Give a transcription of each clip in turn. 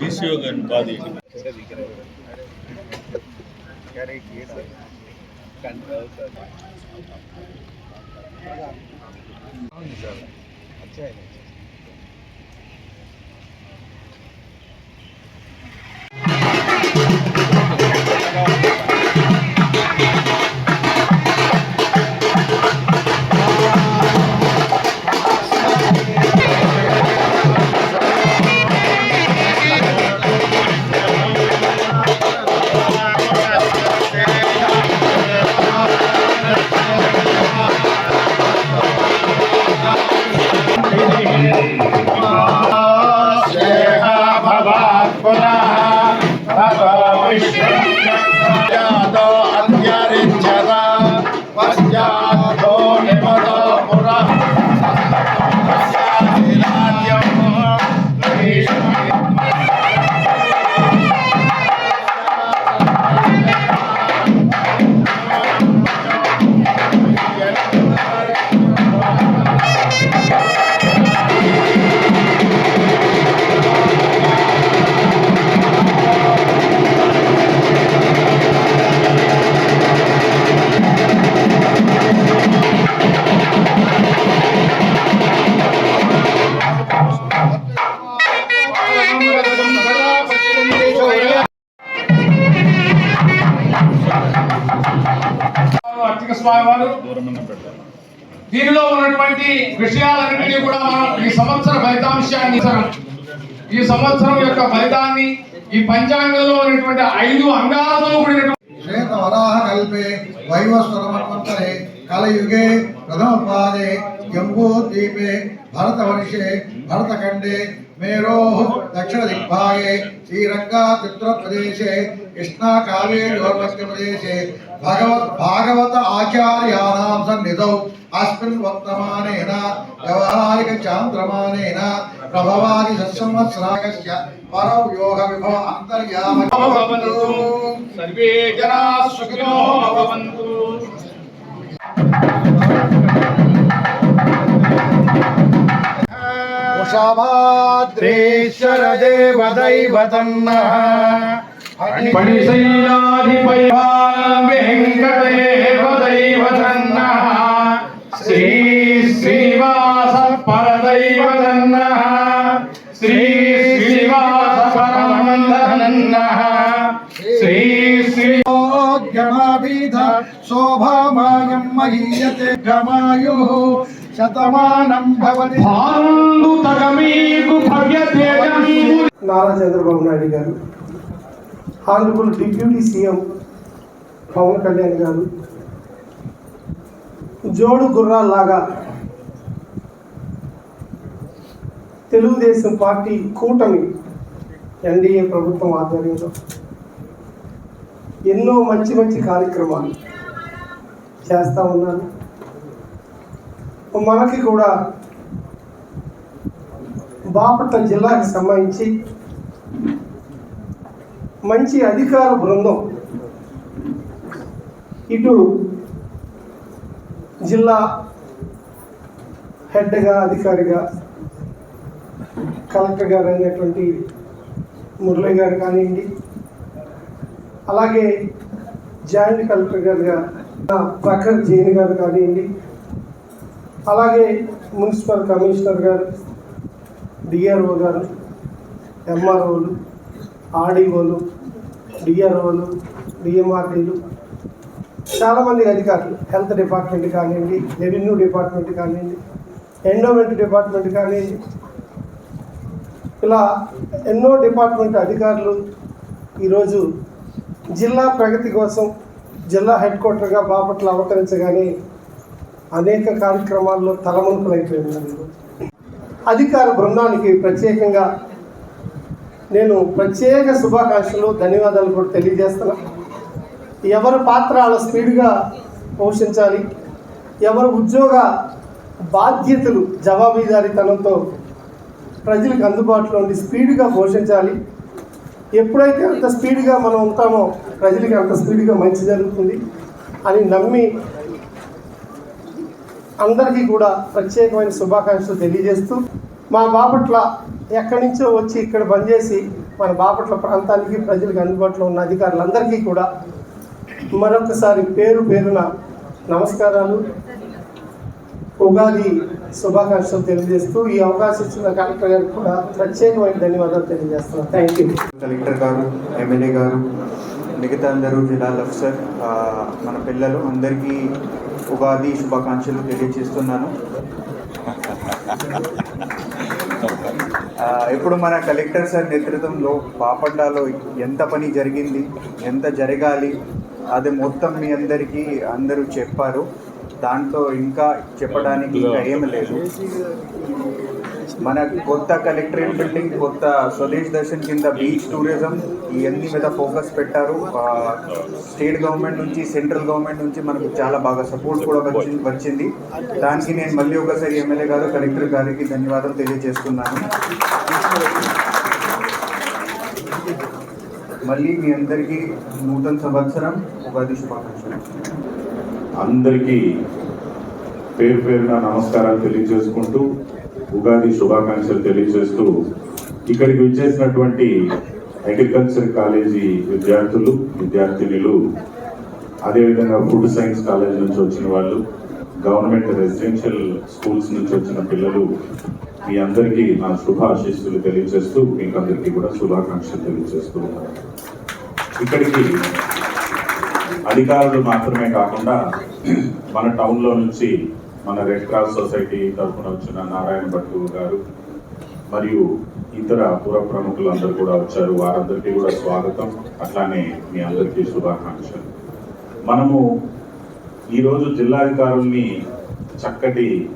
DCO கன் பாதி अच्छा है స్వామి వారు దీనిలో ఉన్నటువంటి విషయాలన్నింటినీ కూడా మనం ఈ సంవత్సర ఫలితాంశాన్ని ఈ సంవత్సరం యొక్క ఫలితాన్ని ఈ పంచాంగంలో ఉన్నటువంటి ఐదు అంగాలతో కూడినటువంటి శ్వేత వరాహ కల్పే వైవస్వరమన్వంతరే కలయుగే ప్రథమపాదే జంబూద్వీపే భరతవర్షే భరతఖండే మేరోః దక్షిణ దిగ్భాగే శ్రీరంగా చిత్రప్రదేశే కృష్ణా కావేర్యోర్మధ్యప్రదేశే భగవత్ భాగవత ఆచార్యానాం సన్నిధౌ అస్మిన్ వర్తమానేన వ్యవహారిక చాంద్రమానేన ప్రభవాది సంవత్సరాగస్య పరౌ యోగ విభవ భవంతు వృషభాద్రేశ్వర దేవదైవతన్నః పణిశైలాధిపై వెంకటేవ దైవతన్న Shri Srinivasa పరదైవతన్న Shri Srinivasa పరమందనన్న Shri Shri శోభామానం మహీయతే గమాయుః Shatamanam Bhavati. Nara Chandrababu Naidu garu honourable deputy CM Pawan Kalyan garu జోడు గుర్రాల్లాగా తెలుగుదేశం పార్టీ కూటమి ఎన్డీఏ ప్రభుత్వం ఆధ్వర్యంలో ఎన్నో మంచి మంచి కార్యక్రమాలు చేస్తూ ఉన్నారు. మనకి కూడా బాపట్ల జిల్లాకి సంబంధించి మంచి అధికార బృందం ఇటు జిల్లా హెడ్గా అధికారిగా కలెక్టర్ గారు అయినటువంటి మురళి గారు కానివ్వండి అలాగే జాయింట్ కలెక్టర్ గారుగా ప్రఖర్ జైన్ గారు కానివ్వండి అలాగే మున్సిపల్ కమిషనర్ గారు డిఆర్ఓ గారు ఎంఆర్ఓలు ఆర్డీఓలు డిఆర్ఓలు డిఎంఆర్డీలు చాలామంది అధికారులు హెల్త్ డిపార్ట్మెంట్ కానివ్వండి రెవెన్యూ డిపార్ట్మెంట్ కానివ్వండి ఎండోమెంట్ డిపార్ట్మెంట్ కానివ్వండి ఇలా ఎన్నో డిపార్ట్మెంట్ అధికారులు ఈరోజు జిల్లా ప్రగతి కోసం జిల్లా హెడ్ క్వార్టర్గా బాపట్ల అవతరించగానే అనేక కార్యక్రమాల్లో తలమునకలైపోయింది అధికార బృందానికి ప్రత్యేకంగా నేను ప్రత్యేక శుభాకాంక్షలు ధన్యవాదాలు కూడా తెలియజేస్తున్నా. ఎవరి పాత్ర అలా స్పీడ్గా పోషించాలి ఎవరు ఉద్యోగ బాధ్యతలు జవాబుదారీతనంతో ప్రజలకు అందుబాటులో ఉండి స్పీడ్గా పోషించాలి. ఎప్పుడైతే అంత స్పీడ్గా మనం ఉంటామో ప్రజలకి అంత స్పీడ్గా మంచి జరుగుతుంది అని నమ్మి అందరికీ కూడా ప్రత్యేకమైన శుభాకాంక్షలు తెలియజేస్తూ మా బాపట్ల ఎక్కడి నుంచో వచ్చి ఇక్కడ పనిచేసి మన బాపట్ల ప్రాంతానికి ప్రజలకు అందుబాటులో ఉన్న అధికారులందరికీ కూడా మరొకసారి పేరు పేరున నమస్కారాలు. ఉగాది శుభాకాంక్షలు తెలియజేస్తూ ఈ అవకాశం ఇచ్చిన కలెక్టర్ గారికి కూడా ప్రత్యేకమైన ధన్యవాదాలు తెలియజేస్తున్నాను thank you collector garu MLA garu మిగతా అందరూ జిల్లాల అఫ్సర్ మన పిల్లలు అందరికీ ఉగాది శుభాకాంక్షలు తెలియజేస్తున్నాను. ఇప్పుడు మన కలెక్టర్ సార్ నేతృత్వంలో బాపట్లలో ఎంత పని జరిగింది ఎంత జరగాలి అది మొత్తం మీ అందరికీ అందరూ చెప్పారు. దాంట్లో ఇంకా చెప్పడానికి ఇంకా ఏం లేదు. మన కొత్త కలెక్టరేట్ బిల్డింగ్ కొత్త స్వదేశ్ దర్శన్ కింద బీచ్ టూరిజం ఇవన్నీ మీద ఫోకస్ పెట్టారు. స్టేట్ గవర్నమెంట్ నుంచి సెంట్రల్ గవర్నమెంట్ నుంచి మనకు చాలా బాగా సపోర్ట్ కూడా వచ్చి వచ్చింది. దానికి నేను మళ్ళీ ఒకసారి ఎమ్మెల్యే గారు కలెక్టర్ గారికి ధన్యవాదాలు తెలియజేస్తున్నాను. మళ్ళీ మీ అందరికీ నూతన సంవత్సరం ఉగాది శుభాకాంక్షలు. అందరికీ పేరు పేరున నమస్కారాలు తెలియజేసుకుంటూ ఉగాది శుభాకాంక్షలు తెలియజేస్తూ ఇక్కడికి విచ్చేసినటువంటి అగ్రికల్చర్ కాలేజీ విద్యార్థులు విద్యార్థినులు అదేవిధంగా ఫుడ్ సైన్స్ కాలేజ్ నుంచి వచ్చిన వాళ్ళు గవర్నమెంట్ రెసిడెన్షియల్ స్కూల్స్ నుంచి వచ్చిన పిల్లలు మీ అందరికీ నా శుభాశీస్సులు తెలియజేస్తూ మీకు అందరికీ కూడా శుభాకాంక్షలు తెలియజేస్తూ ఉన్నాను. ఇక్కడికి అధికారులు మాత్రమే కాకుండా మన టౌన్లో నుంచి మన రెడ్ క్రాస్ సొసైటీ తరఫున వచ్చిన నారాయణ భట్టు గారు మరియు ఇతర పుర ప్రముఖులందరూ కూడా వచ్చారు. వారందరికీ కూడా స్వాగతం. అట్లానే మీ అందరికీ శుభాకాంక్షలు. మనము ఈరోజు జిల్లాధికారుల్ని చక్కటి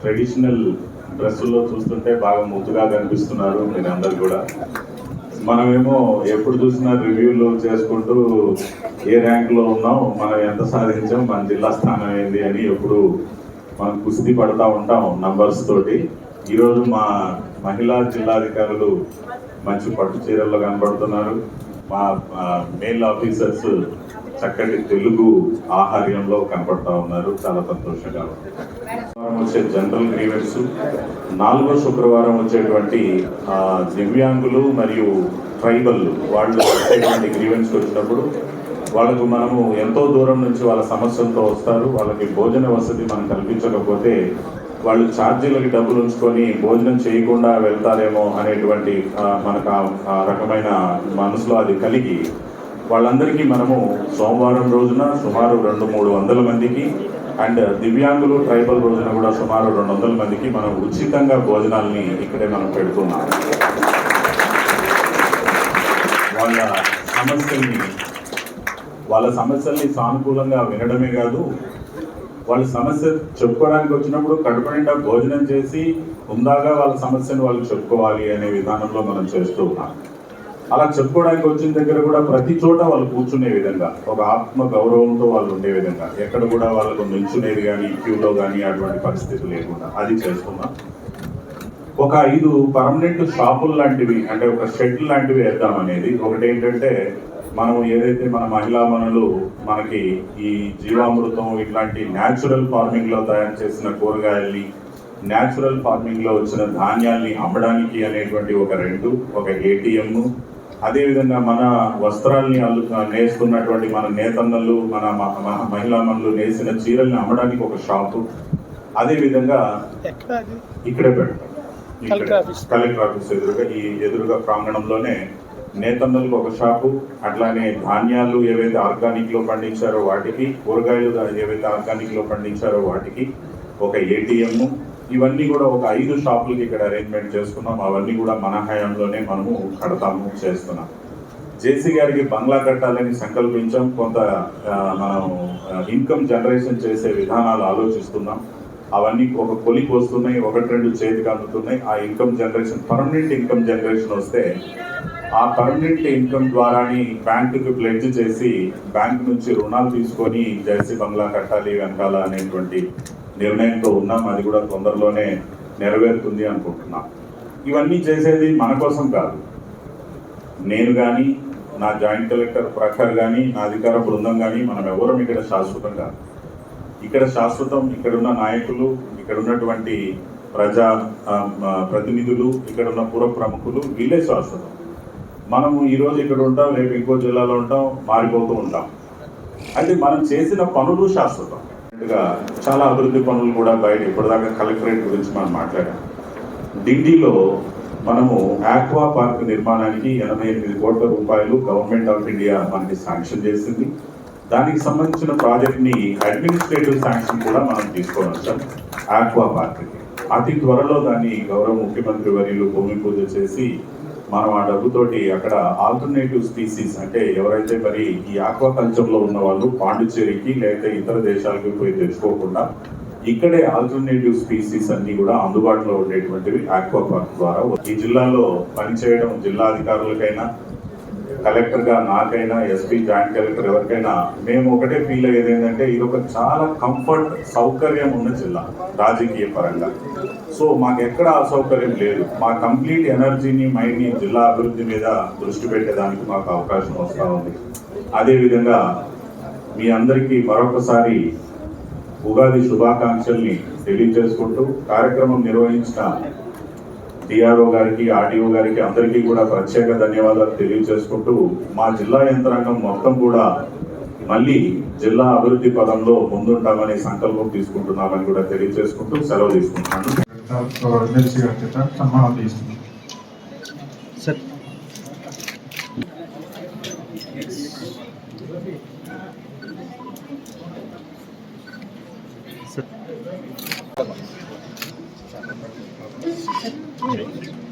ట్రెడిషనల్ డ్రెస్సుల్లో చూస్తుంటే బాగా ముద్దుగా కనిపిస్తున్నారు. మీరందరూ కూడా మనమేమో ఎప్పుడు చూసినా రివ్యూలు చేసుకుంటూ ఏ ర్యాంక్లో ఉన్నాం మనం ఎంత సాధించాం మన జిల్లా స్థానం ఏంది అని ఎప్పుడు మనం కుస్తీ పడతా ఉంటాం నంబర్స్ తోటి. ఈరోజు మా మహిళా జిల్లాధికారులు మంచి పట్టు చీరల్లో కనబడుతున్నారు. మా మేల్ ఆఫీసర్స్ చక్కటి తెలుగు ఆహార్యంలో కనపడతా ఉన్నారు. చాలా సంతోషంగా ఉంది. వచ్చే జనరల్ గ్రీవెన్స్ నాలుగో శుక్రవారం వచ్చేటువంటి దివ్యాంగులు మరియు ట్రైబల్ వాళ్ళు వచ్చేటువంటి గ్రీవెన్స్ వచ్చినప్పుడు వాళ్ళకు మనము ఎంతో దూరం నుంచి వాళ్ళ సమస్యలతో వస్తారు. వాళ్ళకి భోజన వసతి మనం కల్పించకపోతే వాళ్ళు ఛార్జీలకి డబ్బులు ఉంచుకొని భోజనం చేయకుండా వెళ్తారేమో అనేటువంటి మనకు ఆ- ఆ రకమైన మనసులో అది కలిగి వాళ్ళందరికీ మనము సోమవారం రోజున సుమారు రెండు మూడు వందల మందికి అండ్ దివ్యాంగులు ట్రైబల్ రోజున కూడా సుమారు రెండు వందల మందికి మనం ఉచితంగా భోజనాల్ని ఇక్కడే మనం పెడుతున్నాం. వాళ్ళ సమస్యల్ని వాళ్ళ సమస్యల్ని సానుకూలంగా వినడమే కాదు వాళ్ళ సమస్య చెప్పుకోవడానికి వచ్చినప్పుడు కడుపు నిండా భోజనం చేసి ఉందాగా వాళ్ళ సమస్యను వాళ్ళు చెప్పుకోవాలి అనే విధానంలో మనం చేస్తూ ఉన్నాం. అలా చెప్పుకోవడానికి వచ్చిన దగ్గర కూడా ప్రతి చోట వాళ్ళు కూర్చునే విధంగా ఒక ఆత్మ గౌరవంతో వాళ్ళు ఉండే విధంగా ఎక్కడ కూడా వాళ్ళకు నిల్చునేది కానీ క్యూలో కానీ అటువంటి పరిస్థితి లేకుండా అది చేస్తున్నాం. ఒక ఐదు పర్మనెంట్ షాపులు లాంటివి అంటే ఒక షెడ్ లాంటివి వేద్దాం అనేది ఒకటి ఏంటంటే మనం ఏదైతే మన మహిళా మనులు మనకి ఈ జీవామృతం ఇట్లాంటి న్యాచురల్ ఫార్మింగ్లో తయారు చేసిన కూరగాయల్ని న్యాచురల్ ఫార్మింగ్లో వచ్చిన ధాన్యాల్ని అమ్మడానికి అనేటువంటి ఒక రెండు ఒక ఏటీఎం అదేవిధంగా మన వస్త్రాల్ని అల్లు నేస్తున్నటువంటి మన నేతన్నలు మన మ- మ- మహిళా మనులు నేసిన చీరల్ని అమ్మడానికి ఒక షాపు. అదేవిధంగా ఇక్కడే పెడతాం. ఇక్కడే. కలెక్టర్ ఆఫీస్ ఎదురుగా ఈ ఎదురుగా ప్రాంగణంలోనే నేతన్నలకు ఒక షాపు అట్లానే ధాన్యాలు ఏవైతే ఆర్గానిక్లో పండించారో వాటికి కూరగాయలు ఏవైతే ఆర్గానిక్లో పండించారో వాటికి ఒక ఏటీఎం ఇవన్నీ కూడా ఒక ఐదు షాపులకి ఇక్కడ అరేంజ్మెంట్ చేసుకున్నాం. అవన్నీ కూడా మన హయాంలోనే మనము కడతాము చేస్తున్నాం. జేసీ గారికి బంగ్లా కట్టాలని సంకల్పించాం. కొంత మనం ఇన్కమ్ జనరేషన్ చేసే విధానాలు ఆలోచిస్తున్నాం. అవన్నీ ఒక కొలికి వస్తున్నాయి ఒకటి రెండు చేతికి అందుతున్నాయి. ఆ income generation permanent income generation వస్తే ఆ పర్మనెంట్ ఇన్కమ్ ద్వారానే బ్యాంకుకి ప్లెడ్జ్ చేసి బ్యాంక్ నుంచి రుణాలు తీసుకొని జెర్సీ బంగ్లా కట్టాలి వెనకాల అనేటువంటి నిర్ణయంతో ఉన్నాం. అది కూడా తొందరలోనే నెరవేరుతుంది అనుకుంటున్నాం. ఇవన్నీ చేసేది మన కోసం కాదు. నేను కానీ నా జాయింట్ కలెక్టర్ ప్రఖర్ కానీ నా అధికార బృందం కానీ మనం ఎవరం ఇక్కడ శాశ్వతం కాదు. ఇక్కడ శాశ్వతం ఇక్కడున్న నాయకులు ఇక్కడ ఉన్నటువంటి ప్రజా ప్రతినిధులు ఇక్కడ ఉన్న పుర ప్రముఖులు వీళ్ళే శాశ్వతం. మనము ఈరోజు ఇక్కడ ఉంటాం రేపు ఇంకో జిల్లాలో ఉంటాం మారిపోతూ ఉంటాం. అయితే మనం చేసిన పనులు శాశ్వతం. చాలా అభివృద్ధి పనులు కూడా బయట ఇప్పటిదాకా కలెక్టరేట్ గురించి మనం మాట్లాడాం. ఢిల్లీలో మనము ఆక్వా పార్క్ నిర్మాణానికి ఎనభై ఎనిమిది కోట్ల రూపాయలు గవర్నమెంట్ ఆఫ్ ఇండియా మనకి శాంక్షన్ చేసింది. దానికి సంబంధించిన ప్రాజెక్ట్ని అడ్మినిస్ట్రేటివ్ శాంక్షన్ కూడా మనం తీసుకొని వచ్చాం ఆక్వా పార్క్ అతి త్వరలో దాన్ని గౌరవ ముఖ్యమంత్రి వర్యులు భూమి పూజ చేసి మనం ఆ డబ్బుతోటి అక్కడ ఆల్టర్నేటివ్ స్పీసీస్ అంటే ఎవరైతే మరి ఈ ఆక్వాకల్చర్లో ఉన్న వాళ్ళు పాండిచ్చేరికి లేకపోతే ఇతర దేశాలకి పోయి తెచ్చుకోకుండా ఇక్కడే ఆల్టర్నేటివ్ స్పీసీస్ అన్ని కూడా అందుబాటులో ఉండేటువంటివి ఆక్వా పార్క్ ద్వారా. ఈ జిల్లాలో పనిచేయడం జిల్లా అధికారులకైనా కలెక్టర్గా నాకైనా ఎస్పీ జాయింట్ కలెక్టర్ ఎవరికైనా మేము ఒకటే ఫీల్ అయ్యేది ఏంటంటే ఇది ఒక చాలా కంఫర్ట్ సౌకర్యం ఉన్న జిల్లా రాజకీయ పరంగా. సో మాకు ఎక్కడ అసౌకర్యం లేదు. మా కంప్లీట్ ఎనర్జీని మైండ్ని జిల్లా అభివృద్ధి మీద దృష్టి పెట్టేదానికి మాకు అవకాశం వస్తూ ఉంది. అదేవిధంగా మీ అందరికీ మరొకసారి ఉగాది శుభాకాంక్షల్ని తెలియజేసుకుంటూ కార్యక్రమం నిర్వహించిన డిఆర్ఓ గారికి ఆర్డీఓ గారికి అందరికీ కూడా ప్రత్యేక ధన్యవాదాలు తెలియజేసుకుంటూ మా జిల్లా యంత్రాంగం మొత్తం కూడా మళ్ళీ జిల్లా అభివృద్ధి పదంలో ముందుంటామనే సంకల్పం తీసుకుంటున్నామని కూడా తెలియజేసుకుంటూ సెలవు తీసుకుంటున్నాను.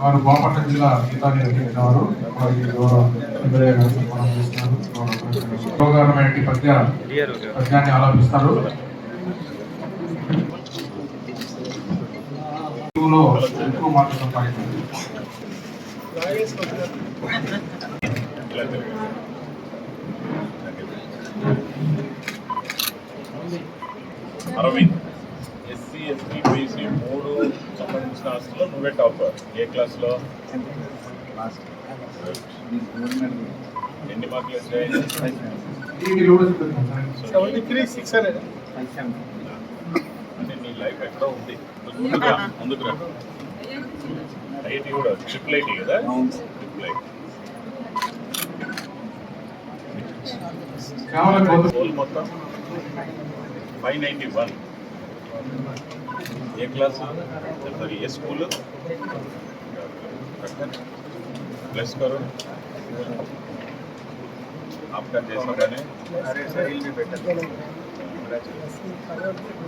వారు బాపట్ల జిల్లా గీతాన్ని వారు వారికి గౌరవ గౌరవమైనటువంటి పద్య పద్యాన్ని ఆలోపిస్తారు. ఎక్కువ మార్కులు సంపాదించారు. అరవింద్. ఎస్సీ ఎస్టీ బీసీ మూడు సంబంధించిన ఆస్తులో నువ్వే టాపర్. ఏ క్లాస్లో? ఎన్ని మార్కులు వచ్చాయి? త్రీ సిక్స్ అంటే నీ లైఫ్ ఎక్కడో ఉంది. ముందుగా ముందుకు రా. ఐఐటి కూడా ట్రిపుల్ ఐటీ కదా? Triple IT. కేవలం మొత్తం? Five ninety one ఏ క్లాస్ సారీ ఏ స్కూల్ प्लस करो आपका जैसा बने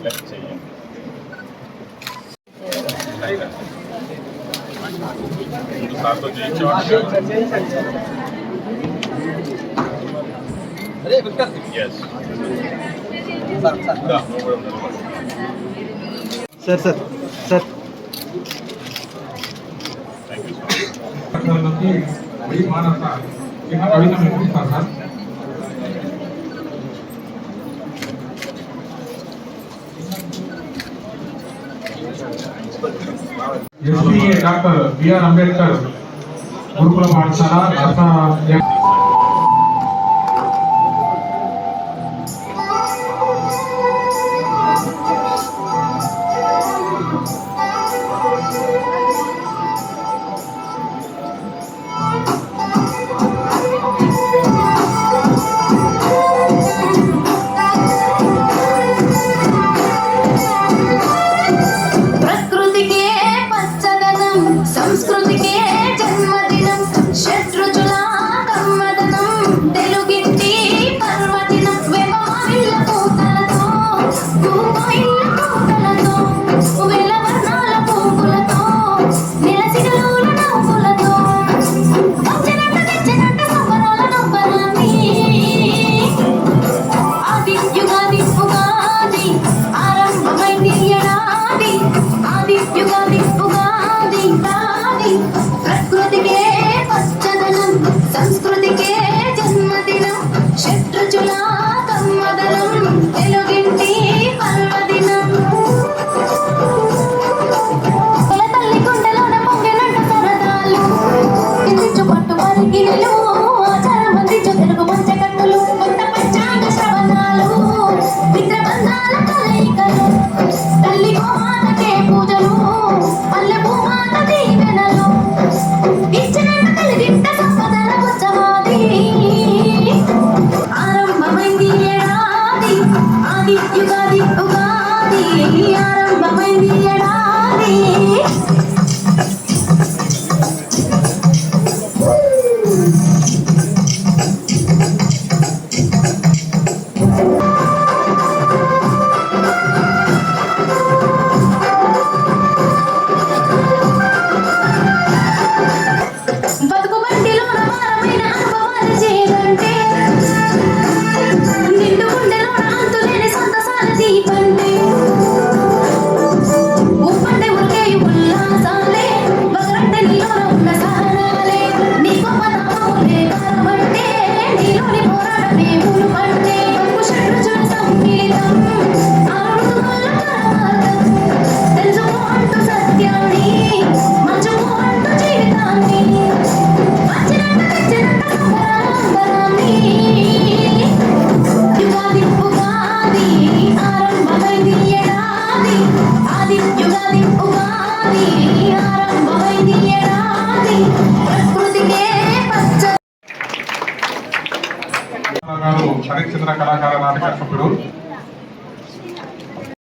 लेफ्ट चाहिए सात तो जी yes no problem sir sir sir thank you so much పట్టణంలోకి పోయి మానవ చిన్న కవిత వినిపిస్తాను sir SP doctor BR Ambedkar గురుకుల పాఠశాల దసరా